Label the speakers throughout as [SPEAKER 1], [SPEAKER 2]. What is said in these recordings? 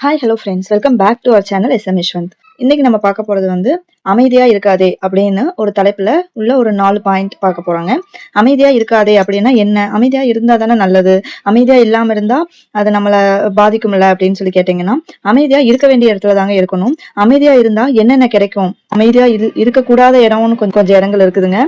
[SPEAKER 1] Hi hello friends welcome back to our channel SM Yashwant இன்னைக்கு நம்ம பார்க்க போறது வந்து அமைதியா இருக்காதே அப்படின்னு ஒரு தலைப்புல உள்ள ஒரு நாலு பாயிண்ட் பார்க்க போறாங்க. அமைதியா இருக்காதே அப்படின்னா என்ன? அமைதியா இருந்தா தானே நல்லது. அமைதியா இல்லாம இருந்தா அது நம்மள பாதிக்கும்ல அப்படின்னு சொல்லி கேட்டீங்கன்னா அமைதியா இருக்க வேண்டிய இடத்துல தாங்க இருக்கணும். அமைதியா இருந்தா என்னென்ன கிடைக்கும்? அமைதியா இரு இருக்கக்கூடாத இடம்னு கொஞ்சம் கொஞ்சம் இடங்கள் இருக்குதுங்க.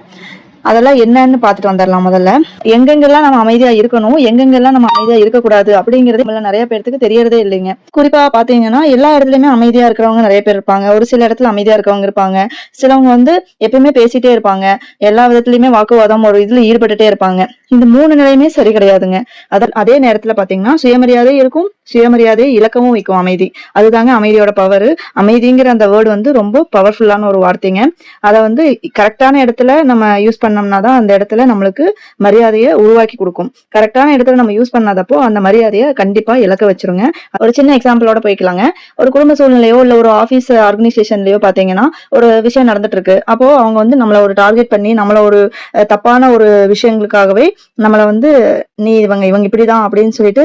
[SPEAKER 1] அதெல்லாம் என்னன்னு பார்த்துட்டு வந்துடலாம் முதல்ல. எங்கெங்கெல்லாம் நம்ம அமைதியா இருக்கணும் எங்கெங்கெல்லாம் நம்ம அமைதியா இருக்கக்கூடாது அப்படிங்கிறது நம்மள நிறைய பேர்த்துக்கு தெரியறதே இல்லைங்க. குறிப்பா பாத்தீங்கன்னா எல்லா இடத்துலயுமே அமைதியா இருக்கிறவங்க நிறைய பேர் இருப்பாங்க. ஒரு சில இடத்துல அமைதியா இருக்கவங்க இருப்பாங்க. சிலவங்க வந்து எப்பயுமே பேசிட்டே இருப்பாங்க. எல்லா விதத்துலயுமே வாக்குவாதம் ஒரு இதுல ஈடுபட்டுட்டே இருப்பாங்க. இந்த மூணு நிலையுமே சரி கிடையாதுங்க. அதன் அதே நேரத்துல பாத்தீங்கன்னா சுயமரியாதை இருக்கும் சுயமரியாதை இலக்கமும் வைக்கும் அமைதி. அதுதாங்க அமைதியோட பவர் அமைதிங்கிற அந்த வேர்டு வந்து ரொம்ப பவர்ஃபுல்லான ஒரு வார்த்தைங்க. அதை வந்து கரெக்டான இடத்துல நம்ம யூஸ் பண்ணோம்னா தான் அந்த இடத்துல நம்மளுக்கு மரியாதையை உருவாக்கி கொடுக்கும். கரெக்டான இடத்துல நம்ம யூஸ் பண்ணாதப்போ அந்த மரியாதையை கண்டிப்பா இலக்க வச்சிருங்க. ஒரு சின்ன எக்ஸாம்பிளோட போய்க்கலாங்க. ஒரு குடும்ப சூழ்நிலையோ இல்ல ஒரு ஆபீஸ் ஆர்கனைசேஷன்லயோ பாத்தீங்கன்னா ஒரு விஷயம் நடந்துட்டு இருக்கு அப்போ அவங்க வந்து நம்மள ஒரு டார்கெட் பண்ணி நம்மள ஒரு தப்பான ஒரு விஷயங்களுக்காகவே நம்மளை வந்து நீ இவங்க இவங்க இப்படிதான் அப்படின்னு சொல்லிட்டு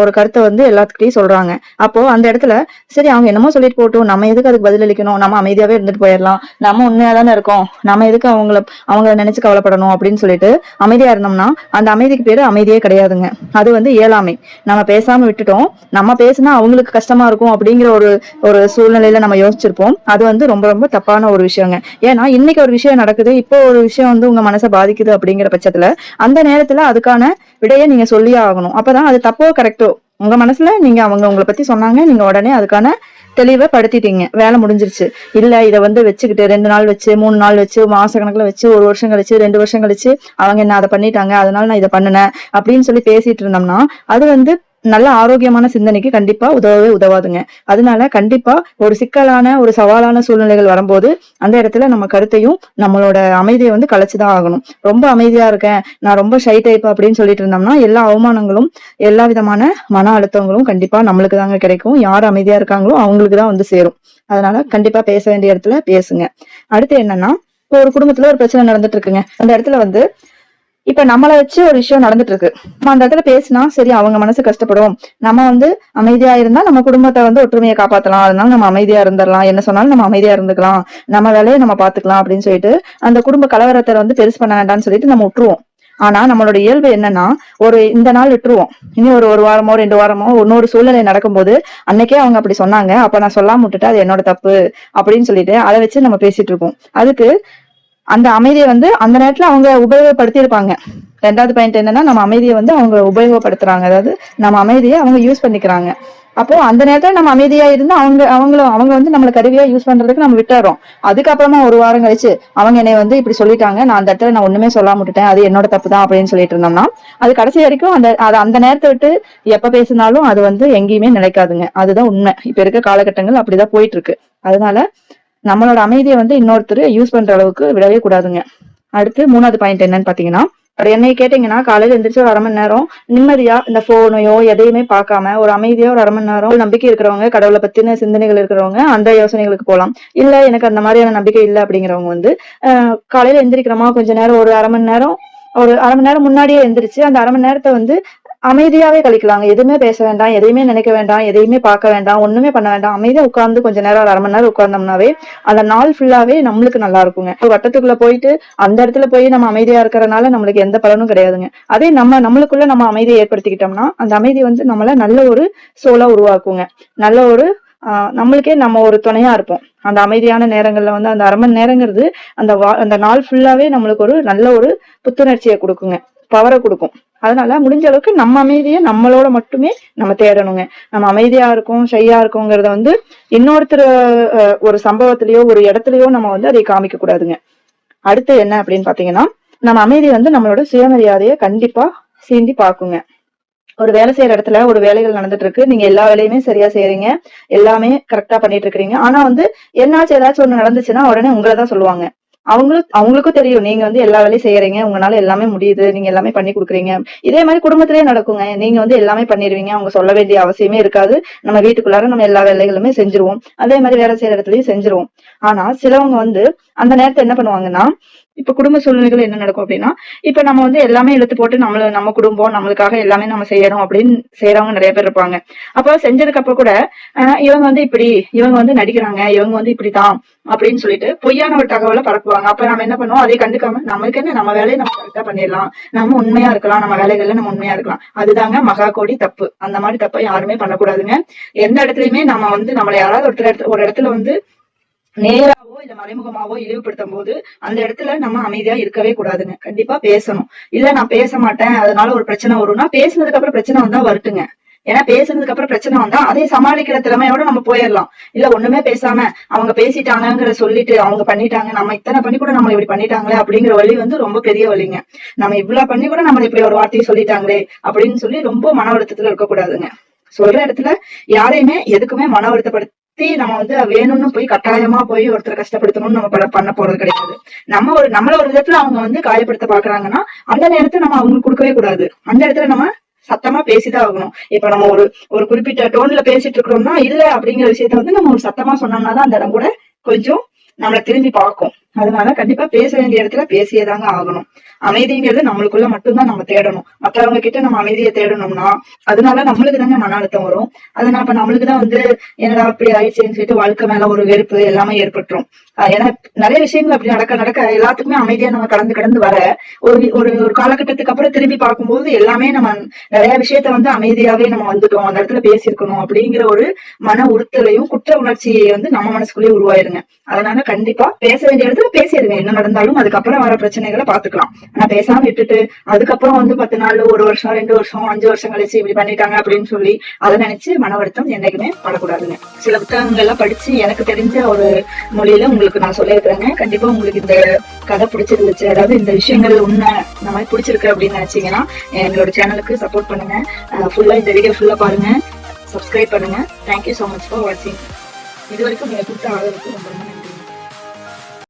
[SPEAKER 1] ஒரு கருத்தை வந்து எல்லாத்துக்கிட்டையும் சொல்றாங்க. அப்போ அந்த இடத்துல சரி அவங்க என்னமோ சொல்லிட்டு போட்டோம் நம்ம எதுக்கு அதுக்கு பதிலளிக்கணும் நம்ம அமைதியாவே இருந்துட்டு போயிடலாம். நம்ம உண்மையா தானே இருக்கோம். நம்ம எதுக்கு அவங்கள அவங்கள நினைச்சு கவலைப்படணும்? அப்படின்னு சொல்லிட்டு அமைதியா இருந்தோம்னா அந்த அமைதிக்கு பேரு அமைதியே கிடையாதுங்க. அது வந்து இயலாமை. நம்ம பேசாம விட்டுட்டோம். நம்ம பேசினா அவங்களுக்கு கஷ்டமா இருக்கும் அப்படிங்கிற ஒரு ஒரு சூழ்நிலையில நம்ம யோசிச்சிருப்போம். அது வந்து ரொம்ப ரொம்ப தப்பான ஒரு விஷயங்க. ஏன்னா இன்னைக்கு ஒரு விஷயம் நடக்குது. இப்போ ஒரு விஷயம் வந்து உங்க மனசை பாதிக்குது அப்படிங்கிற பட்சத்துல அந்த நேரத்துல அதுக்கான விடையை நீங்க சொல்லியே ஆகணும். அப்பதான் அது தப்போ கரெக்டோ? உங்க மனசுல நீங்க அவங்க உங்களை பத்தி சொன்னாங்க நீங்க உடனே அதுக்கான தெளிவை படுத்திட்டீங்க. வேலை முடிஞ்சிருச்சு. இல்ல இதை வந்து வச்சுக்கிட்டு ரெண்டு நாள் வச்சு மூணு நாள் வச்சு மாச கணக்குல வச்சு ஒரு வருஷம் கழிச்சு ரெண்டு வருஷம் கழிச்சு அவங்க என்ன அதை பண்ணிட்டாங்க அதனால நான் இதை பண்ணினேன் அப்படின்னு சொல்லி பேசிட்டு இருந்தோம்னா அது வந்து நல்ல ஆரோக்கியமான சிந்தனைக்கு கண்டிப்பா உதவவே உதவாதுங்க. அதனால கண்டிப்பா ஒரு சிக்கலான ஒரு சவாலான சூழ்நிலைகள் வரும்போது அந்த இடத்துல நம்ம கருத்தையும் நம்மளோட அமைதியை வந்து கலைச்சுதான் ஆகணும். ரொம்ப அமைதியா இருக்கேன் நான் ரொம்ப ஷை டைப் அப்படின்னு சொல்லிட்டு இருந்தோம்னா எல்லா அவமானங்களும் எல்லா விதமான மன அழுத்தங்களும் கண்டிப்பா நம்மளுக்கு தாங்க கிடைக்கும். யார் அமைதியா இருக்காங்களோ அவங்களுக்கு தான் வந்து சேரும். அதனால கண்டிப்பா பேச வேண்டிய இடத்துல பேசுங்க. அடுத்து என்னன்னா இப்போ ஒரு குடும்பத்துல ஒரு பிரச்சனை நடந்துட்டு இருக்குங்க. அந்த இடத்துல வந்து இப்ப நம்மள வச்சு ஒரு விஷயம் நடந்துட்டு இருக்கு நம்ம அந்த இடத்துல பேசினா சரி அவங்க மனசு கஷ்டப்படும். நம்ம வந்து அமைதியா இருந்தா நம்ம குடும்பத்தை வந்து ஒற்றுமையை காப்பாத்தலாம். அதனால நம்ம அமைதியா இருந்துடலாம். என்ன சொன்னாலும் நம்ம அமைதியா இருந்துக்கலாம். நம்ம வேலையை நம்ம பாத்துக்கலாம் அப்படின்னு சொல்லிட்டு அந்த குடும்ப கலவரத்தை வந்து பெருசு பண்ண வேண்டாம்னு சொல்லிட்டு நம்ம விட்டுருவோம். ஆனா நம்மளோட இயல்பு என்னன்னா ஒரு இந்த நாள் விட்டுருவோம். இனி ஒரு ஒரு வாரமோ ரெண்டு வாரமோ இன்னொரு சூழ்நிலை நடக்கும்போது அன்னைக்கே அவங்க அப்படி சொன்னாங்க. அப்ப நான் சொல்லாம விட்டுட்டு அது என்னோட தப்பு அப்படின்னு சொல்லிட்டு அதை வச்சு நம்ம பேசிட்டு இருக்கோம் அதுக்கு அந்த அமைதியை வந்து அந்த நேரத்துல அவங்க உபயோகப்படுத்தியிருப்பாங்க. ரெண்டாவது பாயிண்ட் என்னன்னா நம்ம அமைதியை வந்து அவங்க உபயோகப்படுத்துறாங்க. அதாவது நம்ம அமைதியை அவங்க யூஸ் பண்ணிக்கிறாங்க. அப்போ அந்த நேரத்துல நம்ம அமைதியா இருந்து அவங்க அவங்களும் அவங்க வந்து நம்மளை கருவியா யூஸ் பண்றதுக்கு நம்ம விட்டுறோம். அதுக்கப்புறமா ஒரு வாரம் கழிச்சு அவங்க என்னை வந்து இப்படி சொல்லிட்டாங்க. நான் அந்த இடத்துல நான் ஒண்ணுமே சொல்லாம விட்டுட்டேன். அது என்னோட தப்பு தான் அப்படின்னு சொல்லிட்டு இருந்தோம்னா அது கடைசி வரைக்கும் அந்த அது அந்த நேரத்தை விட்டு எப்ப பேசினாலும் அது வந்து எங்கேயுமே நிலைக்காதுங்க. அதுதான் உண்மை. இப்ப இருக்க காலகட்டங்கள் அப்படிதான் போயிட்டு இருக்கு. அதனால நம்மளோட அமைதியை வந்து இன்னொருத்தர் யூஸ் பண்ற அளவுக்கு விடவே கூடாதுங்க. அடுத்து மூணாவது பாயிண்ட் என்னன்னு பாத்தீங்கன்னா ஒரு என்னை கேட்டீங்கன்னா காலையில எந்திரிச்சு ஒரு அரை மணி நேரம் நிம்மதியா இந்த போனையோ எதையுமே பார்க்காம ஒரு அமைதியா ஒரு அரை மணி நேரம் நம்பிக்கை இருக்கிறவங்க கடவுளை பத்தின சிந்தனைகள் இருக்கிறவங்க அந்த யோசனைகளுக்கு போகலாம். இல்ல எனக்கு அந்த மாதிரியான நம்பிக்கை இல்லை அப்படிங்கிறவங்க வந்து ஆஹ் காலையில எந்திரிக்கிறோமா கொஞ்ச நேரம் ஒரு அரை மணி நேரம் ஒரு அரை மணி நேரம் முன்னாடியே எந்திரிச்சு அந்த அரை மணி நேரத்தை வந்து அமைதியாவே கழிக்கலாங்க. எதுவுமே பேச வேண்டாம் எதையுமே நினைக்க வேண்டாம் எதையுமே பார்க்க வேண்டாம் ஒண்ணுமே பண்ண வேண்டாம். அமைதியா உட்கார்ந்து கொஞ்ச நேரம் ஒரு அரை மணி நேரம் உட்கார்ந்தோம்னாவே அந்த நாள் ஃபுல்லாவே நம்மளுக்கு நல்லா இருக்குங்க. ஒரு வட்டத்துக்குள்ள போயிட்டு அந்த இடத்துல போய் நம்ம அமைதியா இருக்கிறனால நம்மளுக்கு எந்த பலனும் கிடையாதுங்க. அதே நம்ம நம்மளுக்குள்ள நம்ம அமைதியை ஏற்படுத்திக்கிட்டோம்னா அந்த அமைதி வந்து நம்மள நல்ல ஒரு சோலா உருவாக்குங்க. நல்ல ஒரு ஆஹ் நம்மளுக்கே நம்ம ஒரு துணையா இருப்போம். அந்த அமைதியான நேரங்கள்ல வந்து அந்த அரை மணி நேரங்கிறது அந்த வா அந்த நாள் ஃபுல்லாவே நம்மளுக்கு ஒரு நல்ல ஒரு புத்துணர்ச்சியை கொடுக்குங்க. பவரை கொடுக்கும். அதனால முடிஞ்ச அளவுக்கு நம்ம அமைதியை நம்மளோட மட்டுமே நம்ம தேடணுங்க. நம்ம அமைதியா இருக்கோம் ஷையா இருக்கோங்கிறத வந்து இன்னொருத்தர் ஒரு சம்பவத்திலயோ ஒரு இடத்துலயோ நம்ம வந்து அதை காமிக்க கூடாதுங்க அடுத்து என்ன அப்படின்னு பாத்தீங்கன்னா நம்ம அமைதி வந்து நம்மளோட சுயமரியாதையை கண்டிப்பா சீண்டி பாக்குங்க ஒரு வேலை செய்யற இடத்துல ஒரு வேலைகள் நடந்துட்டு இருக்கு நீங்க எல்லா வேலையுமே சரியா செய்யறீங்க எல்லாமே கரெக்டா பண்ணிட்டு இருக்கிறீங்க ஆனா வந்து என்னாச்சு? ஏதாச்சும் ஒண்ணு நடந்துச்சுன்னா உடனே உங்களை தான் சொல்லுவாங்க. அவங்களும் அவங்களுக்கும் தெரியும். நீங்க வந்து எல்லா வேலையும் செய்யறீங்க. உங்களால எல்லாமே முடியுது. நீங்க எல்லாமே பண்ணி கொடுக்குறீங்க. இதே மாதிரி குடும்பத்திலேயே நடக்குங்க. நீங்க வந்து எல்லாமே பண்ணிடுவீங்க அவங்க சொல்ல வேண்டிய அவசியமே இருக்காது. நம்ம வீட்டுக்குள்ளார நம்ம எல்லா வேலைகளுமே செஞ்சுருவோம். அதே மாதிரி வேலை செய்யற இடத்துலயும் செஞ்சுருவோம். ஆனா சிலவங்க வந்து அந்த நேரத்தை என்ன பண்ணுவாங்கன்னா இப்ப குடும்ப சூழ்நிலைகள் என்ன நடக்கும் அப்படின்னா இப்ப நம்ம வந்து எல்லாமே இழுத்து போட்டு நம்மள நம்ம குடும்பம் நம்மளுக்காக எல்லாமே நம்ம செய்யறோம் அப்படின்னு செய்யறவங்க நிறைய பேர் இருப்பாங்க. அப்ப செஞ்சதுக்கு அப்புறம் கூட ஆஹ் இவங்க வந்து இப்படி இவங்க வந்து நடிக்கிறாங்க இவங்க வந்து இப்படிதான் அப்படின்னு சொல்லிட்டு பொய்யான ஒரு தகவலை பரப்புவாங்க. அப்ப நம்ம என்ன பண்ணுவோம்? அதை கண்டுக்காம நம்மளுக்கு என்ன? நம்ம வேலையை நம்ம கரெக்டா பண்ணிடலாம். நம்ம உண்மையா இருக்கலாம். நம்ம வேலைகள்ல நம்ம உண்மையா இருக்கலாம். அதுதாங்க மகா கோடி தப்பு. அந்த மாதிரி தப்பை யாருமே பண்ணக்கூடாதுங்க. எந்த இடத்துலயுமே நம்ம வந்து நம்மள யாராவது ஒருத்தர் ஒரு இடத்துல வந்து நேராவோ இல்ல மறைமுகமாவோ இழிவுபடுத்தும் போது அந்த இடத்துல நம்ம அமைதியா இருக்கவே கூடாதுங்க. கண்டிப்பா பேசணும். இல்ல நான் பேச மாட்டேன் அதனால ஒரு பிரச்சனை வரும்னா பேசுனதுக்கு அப்புறம் பிரச்சனை வந்தா வரட்டுங்க. ஏன்னா பேசுனதுக்கு அப்புறம் பிரச்சனை வந்தா அதை சமாளிக்கிற திறமையோட நம்ம போயிடலாம். இல்ல ஒண்ணுமே பேசாம அவங்க பேசிட்டாங்கிற சொல்லிட்டு அவங்க பண்ணிட்டாங்க நம்ம இத்தனை பண்ணி கூட நம்ம இப்படி பண்ணிட்டாங்களே அப்படிங்கிற வழி வந்து ரொம்ப பெரிய வழிங்க. நம்ம இவ்வளவு பண்ணி கூட நம்ம இப்படி ஒரு வார்த்தையை சொல்லிட்டாங்களே அப்படின்னு சொல்லி ரொம்ப மன அழுத்தத்துல இருக்கக்கூடாதுங்க. சொல்ற இடத்துல யாரையுமே எதுக்குமே மன சுத்தி நம்ம வந்து வேணும்னு போய் கட்டாயமா போய் ஒருத்தரை கஷ்டப்படுத்தணும்னு நம்ம பண்ண- போறது கிடையாது. நம்ம ஒரு நம்மள ஒரு விதத்துல அவங்க வந்து காயப்படுத்த பாக்குறாங்கன்னா அந்த நேரத்தை நம்ம அவங்களுக்கு கொடுக்கவே கூடாது. அந்த இடத்துல நம்ம சத்தமா பேசிதான் ஆகணும். இப்ப நம்ம ஒரு ஒரு குறிப்பிட்ட டோன்ல பேசிட்டு இருக்கிறோம்னா இல்ல அப்படிங்கிற விஷயத்த வந்து நம்ம ஒரு சத்தமா சொன்னோம்னா தான் அந்த இடம் கூட கொஞ்சம் நம்மளை திரும்பி பார்க்கும். அதனால கண்டிப்பா பேச வேண்டிய இடத்துல பேசியேதாங்க ஆகணும். அமைதிங்கிறது நம்மளுக்குள்ள மட்டும்தான் நம்ம தேடணும். மற்றவங்க கிட்ட நம்ம அமைதியை தேடணும்னா அதனால நம்மளுக்கு தாங்க மன அழுத்தம் வரும். அதனால அப்ப நம்மளுக்கு தான் வந்து என்னடா அப்படி ஆயிடுச்சுன்னு சொல்லிட்டு வாழ்க்கை மேல ஒரு வெறுப்பு எல்லாமே ஏற்பட்டுரும். ஏன்னா நிறைய விஷயங்கள் அப்படி நடக்க நடக்க எல்லாத்துக்குமே அமைதியா நம்ம கடந்து கடந்து வர ஒரு ஒரு ஒரு காலகட்டத்துக்கு அப்புறம் திரும்பி பார்க்கும்போது எல்லாமே நம்ம நிறைய விஷயத்த வந்து அமைதியாவே நம்ம வந்துட்டோம். அந்த இடத்துல பேசியிருக்கணும் அப்படிங்கிற ஒரு மன உறுத்தலையும் குற்ற உணர்ச்சியை வந்து நம்ம மனசுக்குள்ளேயே உருவாயிருங்க. அதனால கண்டிப்பா பேச வேண்டிய இடத்துல பேசிடுங்க என்ன நடந்தாலும் அதுக்கப்புறம் வர பிரச்சனைகளை பாத்துக்கலாம் ஆனா பேசாம விட்டுட்டு அதுக்கப்புறம் வந்து பத்து நாள் ஒரு வருஷம் ரெண்டு வருஷம் அஞ்சு வருஷம் கழிச்சு இப்படி பண்ணிட்டாங்க அப்படின்னு சொல்லி அதை நினைச்சு மன வருத்தம் என்னைக்குமே படக்கூடாதுங்க. சில புத்தகங்கள் எல்லாம் படிச்சு எனக்கு தெரிஞ்ச ஒரு மொழியில உங்களுக்கு நான் சொல்லியிருக்கிறேங்க. கண்டிப்பா உங்களுக்கு இந்த கதை பிடிச்சிருந்துச்சு. அதாவது இந்த விஷயங்கள் உண்மை இந்த மாதிரி பிடிச்சிருக்கு அப்படின்னு நினைச்சீங்கன்னா எங்களோட சேனலுக்கு சப்போர்ட் பண்ணுங்க. ஃபுல்லா இந்த வீடியோ ஃபுல்லா பாருங்க. சப்ஸ்கிரைப் பண்ணுங்க. தேங்க்யூ ஸோ மச் ஃபார் வாட்சிங் இது வரைக்கும் நீங்க கொடுத்த ஆதரவுக்கு ரொம்ப